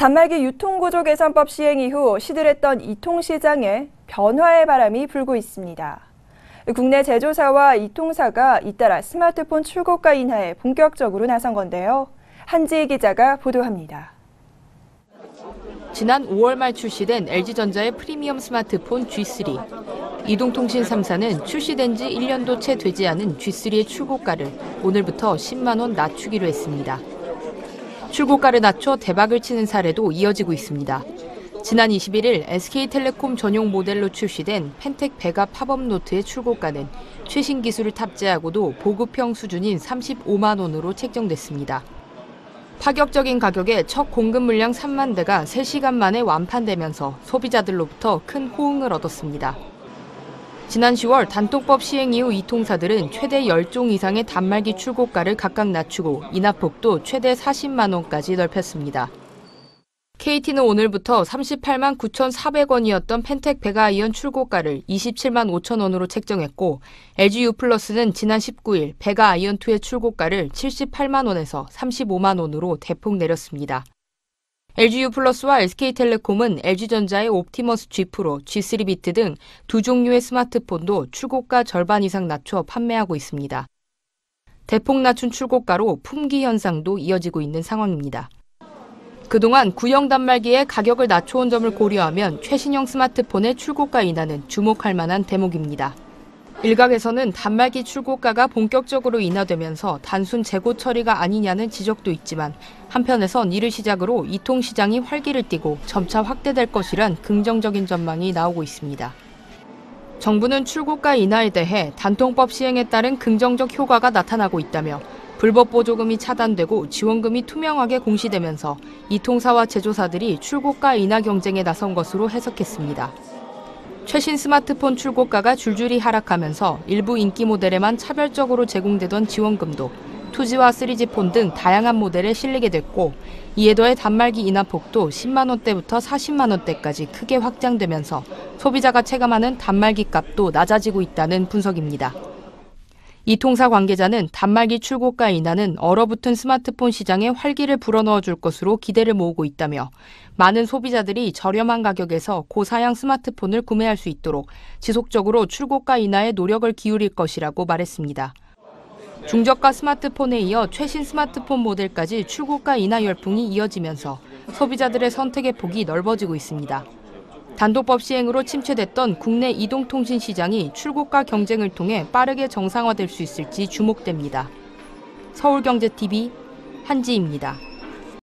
단말기 유통구조 개선법 시행 이후 시들했던 이통시장에 변화의 바람이 불고 있습니다. 국내 제조사와 이통사가 잇따라 스마트폰 출고가 인하에 본격적으로 나선 건데요. 한지희 기자가 보도합니다. 지난 5월 말 출시된 LG전자의 프리미엄 스마트폰 G3. 이동통신 3사는 출시된 지 1년도 채 되지 않은 G3의 출고가를 오늘부터 10만 원 낮추기로 했습니다. 출고가를 낮춰 대박을 치는 사례도 이어지고 있습니다. 지난 21일 SK텔레콤 전용 모델로 출시된 펜텍 베가 팝업 노트의 출고가는 최신 기술을 탑재하고도 보급형 수준인 35만 원으로 책정됐습니다. 파격적인 가격에 첫 공급 물량 3만 대가 3시간 만에 완판되면서 소비자들로부터 큰 호응을 얻었습니다. 지난 10월 단통법 시행 이후 이 통사들은 최대 10종 이상의 단말기 출고가를 각각 낮추고 인하폭도 최대 40만 원까지 넓혔습니다. KT는 오늘부터 38만 9,400원이었던 펜텍 베가아이언 출고가를 27만 5천 원으로 책정했고 LG U+는 지난 19일 베가아이언2의 출고가를 78만 원에서 35만 원으로 대폭 내렸습니다. LG U+와 SK텔레콤은 LG전자의 옵티머스 G 프로, G3 비트 등 두 종류의 스마트폰도 출고가 절반 이상 낮춰 판매하고 있습니다. 대폭 낮춘 출고가로 품귀 현상도 이어지고 있는 상황입니다. 그동안 구형 단말기의 가격을 낮춰온 점을 고려하면 최신형 스마트폰의 출고가 인하는 주목할 만한 대목입니다. 일각에서는 단말기 출고가가 본격적으로 인하되면서 단순 재고 처리가 아니냐는 지적도 있지만 한편에선 이를 시작으로 이통 시장이 활기를 띠고 점차 확대될 것이란 긍정적인 전망이 나오고 있습니다. 정부는 출고가 인하에 대해 단통법 시행에 따른 긍정적 효과가 나타나고 있다며 불법 보조금이 차단되고 지원금이 투명하게 공시되면서 이통사와 제조사들이 출고가 인하 경쟁에 나선 것으로 해석했습니다. 최신 스마트폰 출고가가 줄줄이 하락하면서 일부 인기 모델에만 차별적으로 제공되던 지원금도 2G와 3G 폰 등 다양한 모델에 실리게 됐고 이에 더해 단말기 인하폭도 10만 원대부터 40만 원대까지 크게 확장되면서 소비자가 체감하는 단말기 값도 낮아지고 있다는 분석입니다. 이 통사 관계자는 단말기 출고가 인하는 얼어붙은 스마트폰 시장에 활기를 불어넣어 줄 것으로 기대를 모으고 있다며 많은 소비자들이 저렴한 가격에서 고사양 스마트폰을 구매할 수 있도록 지속적으로 출고가 인하에 노력을 기울일 것이라고 말했습니다. 중저가 스마트폰에 이어 최신 스마트폰 모델까지 출고가 인하 열풍이 이어지면서 소비자들의 선택의 폭이 넓어지고 있습니다. 단독법 시행으로 침체됐던 국내 이동통신 시장이 출고가 경쟁을 통해 빠르게 정상화될 수 있을지 주목됩니다. 서울경제TV 한지입니다.